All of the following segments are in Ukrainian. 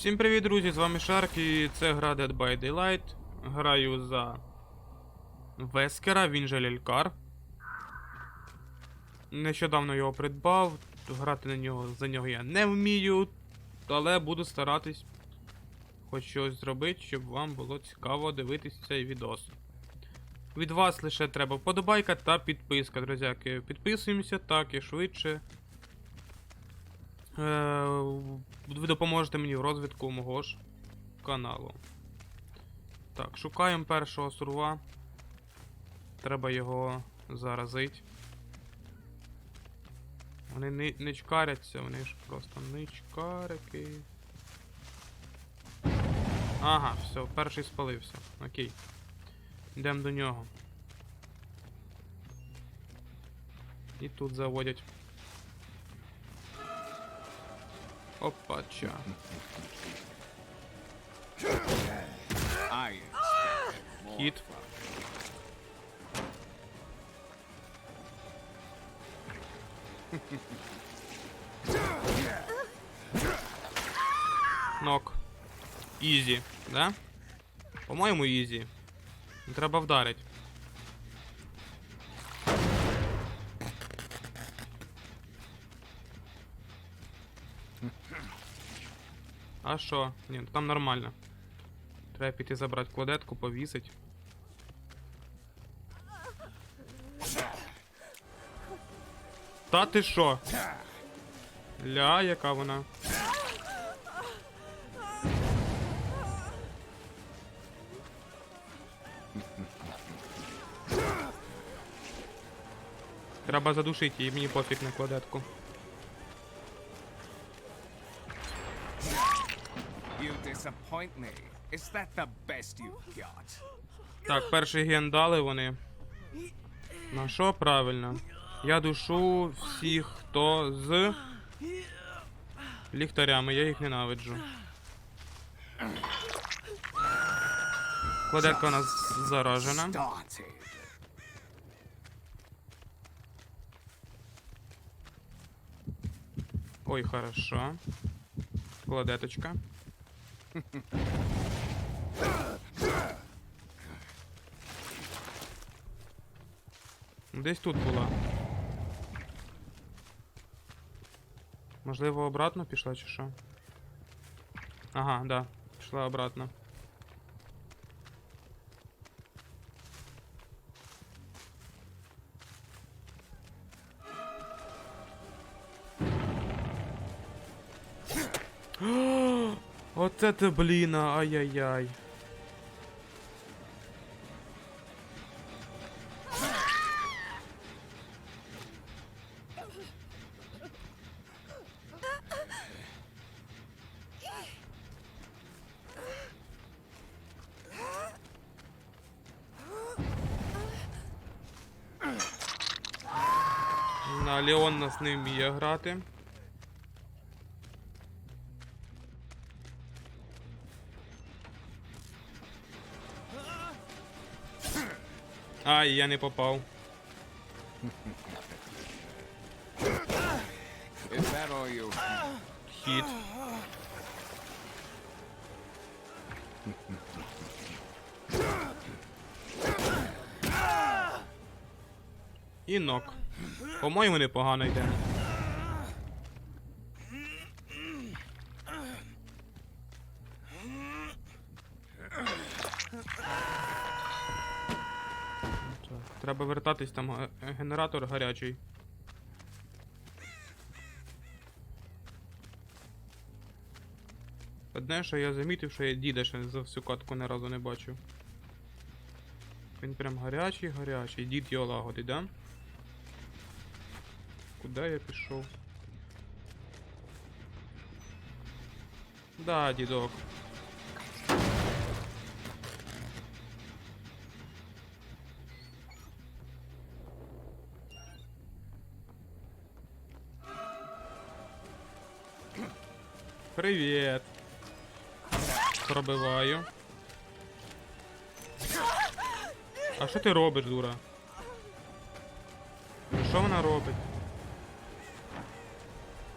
Всім привіт, друзі! З вами Шарк і це гра Dead by Daylight. Граю за Вескера, він же Лялькар. Нещодавно його придбав, грати на нього за нього я не вмію, але буду старатись хоч щось зробити, щоб вам було цікаво дивитись цей відос. Від вас лише треба вподобайка та підписка, друзяки. Підписуємося так і швидше. Е, ви допоможете мені в розвитку мого ж каналу. Так, шукаємо першого сурва. Треба його заразити. Вони не, не чкаряться, вони ж просто не чкарики. Ага, все, перший спалився. Окей. Йдемо до нього. І тут заводять. Опача. Хід. Нок. Ізі, да? По-моєму, ізі. Треба вдарити. А що? Ні, ну там нормально. Треба піти забрати кладетку, повісить. Та ти що? Ля, яка вона? Треба задушити її, мені пофіг на кладетку. You disappoint me. Is that the best you've got? Так, перший ген дали вони. На що правильно? Я душу всіх, хто з ліхтарями, я їх ненавиджу. Кладетка у нас заражена. Ой, хорошо. Кладеточка. Десь тут була. Можливо, обратно пішла чи що? Ага, да, пішла обратно. Оце ти, блін, ай-яй-яй. На Леон нас не вміє грати. Ай, я не попав. Хід. І нок. По-моєму, непогано йде. Треба вертатись там генератор гарячий. Одне, що я замітив, що я діда ще за всю катку ні разу не бачив. Він прям гарячий, гарячий. Дід його лагодить, да? Куди я пішов? Да, дідок. Привіт. Пробиваю. А що ти робиш, дура? Що вона робить?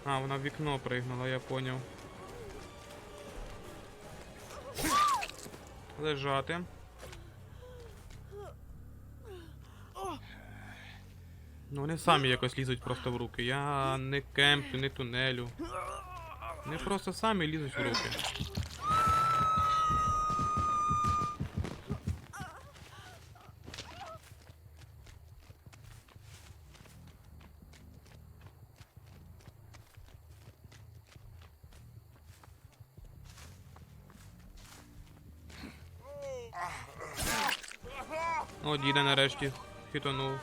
А, вона в вікно пригнула, я поняв. Лежати. Ну, вони самі якось лізуть просто в руки. Я не кемплю, не тунелю. Вони просто самі лізуть в руки. О, діда нарешті хитонув.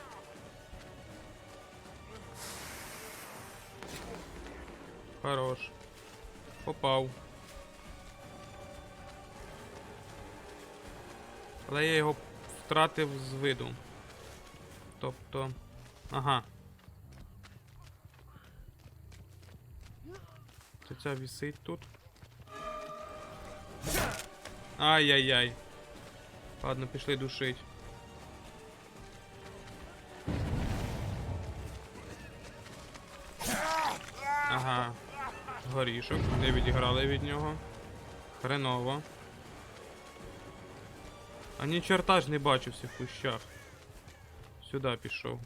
Хорош. Попав. Але я його втратив з виду. Тобто. Ага. Ця вісить тут. Ай-яй-яй. Ладно, пішли душить. Ага. Горішок. Не відіграли від нього. Хреново. А ні чорта ж не бачився в кущах. Сюди пішов.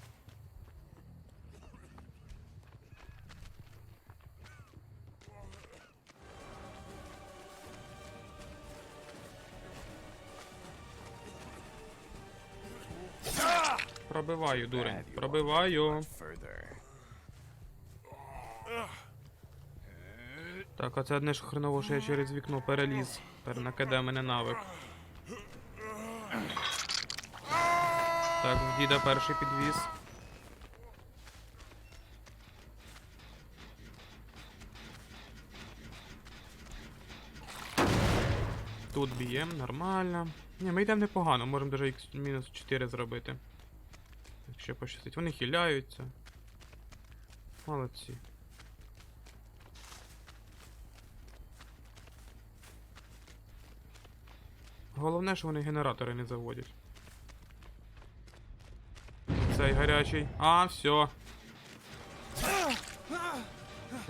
Пробиваю, дурень. Пробиваю. Так, а це одне ж хреново, що я через вікно переліз. Тепер накидає мене навик. Так, в діда перший підвіз. Тут б'єм, нормально. Ні, ми йдемо непогано, можемо навіть x мінус 4 зробити. Якщо пощастить. Вони хиляються. Молодці. Головне, що вони генератори не заводять. Цей гарячий. А, все.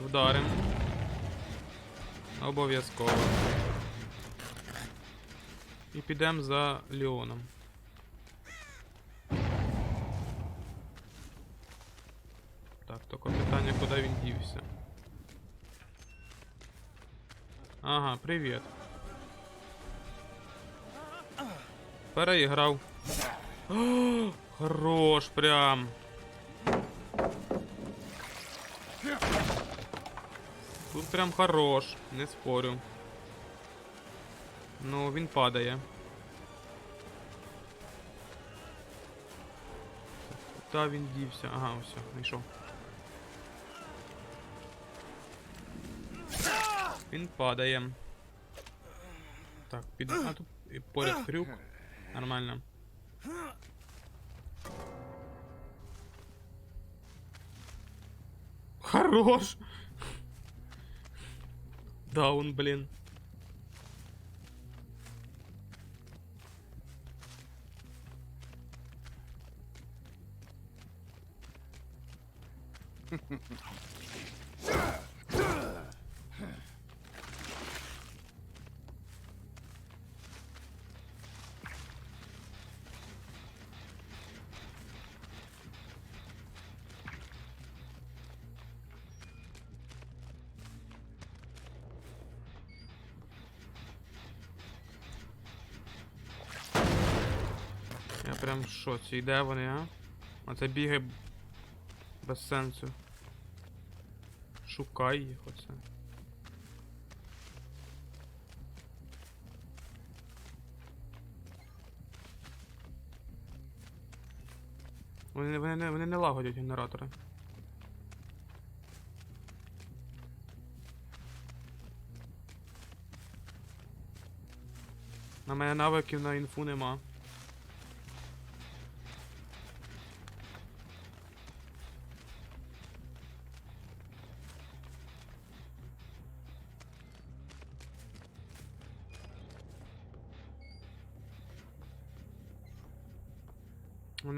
Вдарим. Обов'язково. І підемо за Леоном. Так, тільки питання, куди він дівся. Ага, привіт. Переіграв. О, Хорош, прям. Тут прям хорош, не спорю. Ну, він падає. Та він дівся. Ага, все, знайшов. Він падає. Так, під. А тут поряд крюк. Нормально. Хорош! Даун, блин. прям в шоці. Де вони, а? А це бігає без сенсу. Шукай їх оце. Вони, вони, не- вони не лагодять генератори. На мене навиків на інфу нема.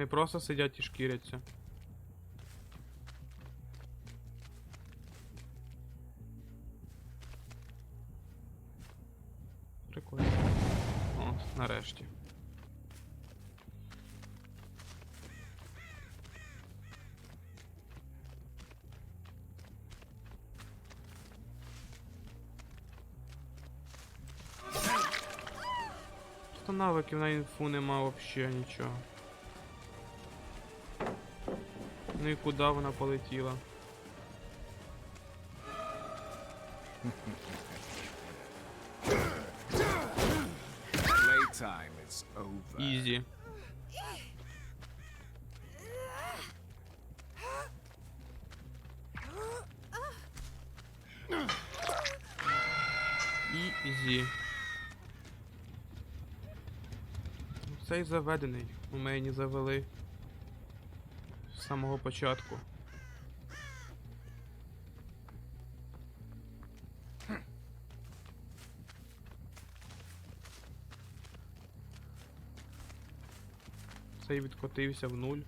Просто сидять і шкіряться. Прикольно. О, Нарешті. Навиків на інфу нема вообще нічого. Ну і куди вона полетіла? Playtime is over. Ізі. Ізі. Цей заведений. У мені завели самого початку. Цей відкотився в нуль.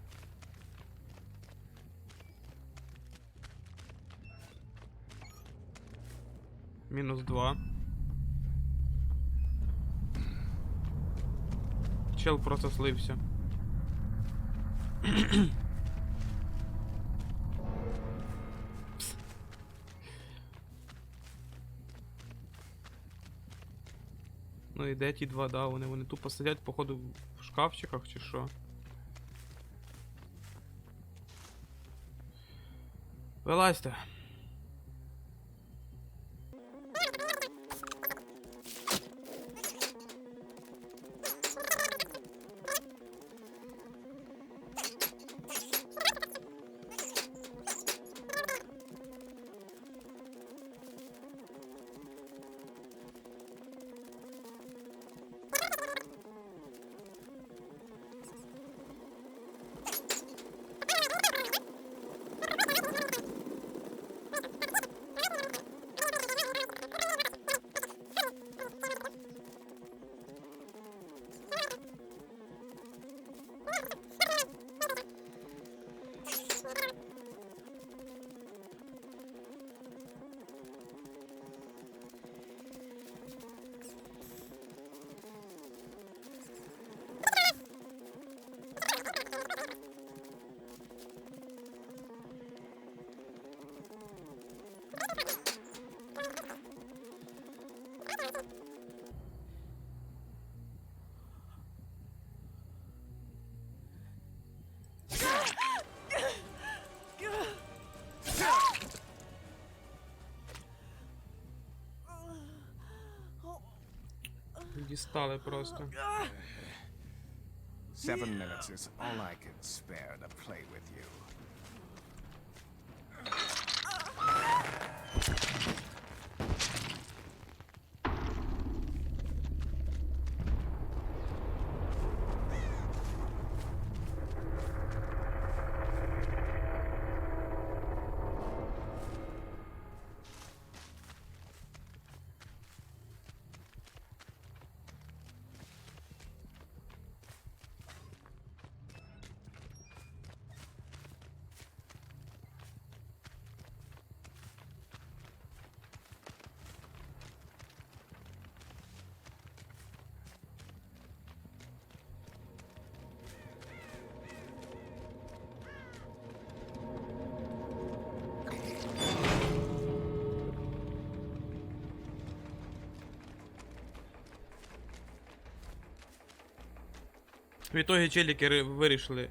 Мінус 2. Чел просто слився. Ну і де ті два, да, вони, вони тупо сидять, походу, в шкафчиках чи що. Вилазьте. Дістали просто. Seven minutes is all I can spare to play with you. В ітогі челіки вирішили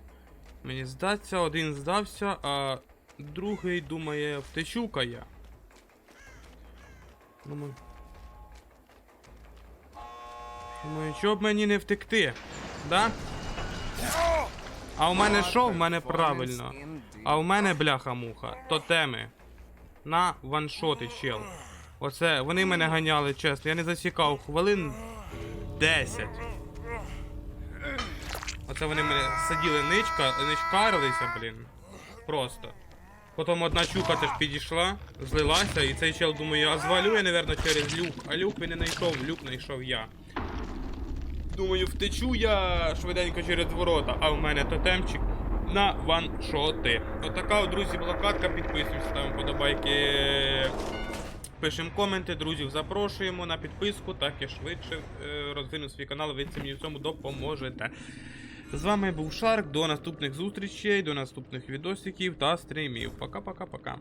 мені здатися, один здався, а другий думає, втечу-ка я. Думаю. Думаю, що б мені не втекти? Да? А у мене що? В мене правильно. А у мене бляха-муха. Тотеми. На ваншоти, чел. Оце, вони мене ганяли, чесно. Я не засікав хвилин 10. Оце вони мене сиділи ничка, ничкарилися, блін. Просто. Потім одна чука теж підійшла, злилася, і цей чел думає, а звалю я, напевно, через люк. А люк він не знайшов, люк знайшов я. Думаю, втечу я швиденько через ворота, а в мене тотемчик на ваншоти. Отака, от, друзі, була катка, підписуйтесь, ставимо подобайки. Пишемо коменти, друзів запрошуємо на підписку, так я швидше е, розвину свій канал, ви в цьому допоможете. З вами був Шарк. До наступних зустрічей, до наступних відосиків та стрімів. Пока-пока-пока.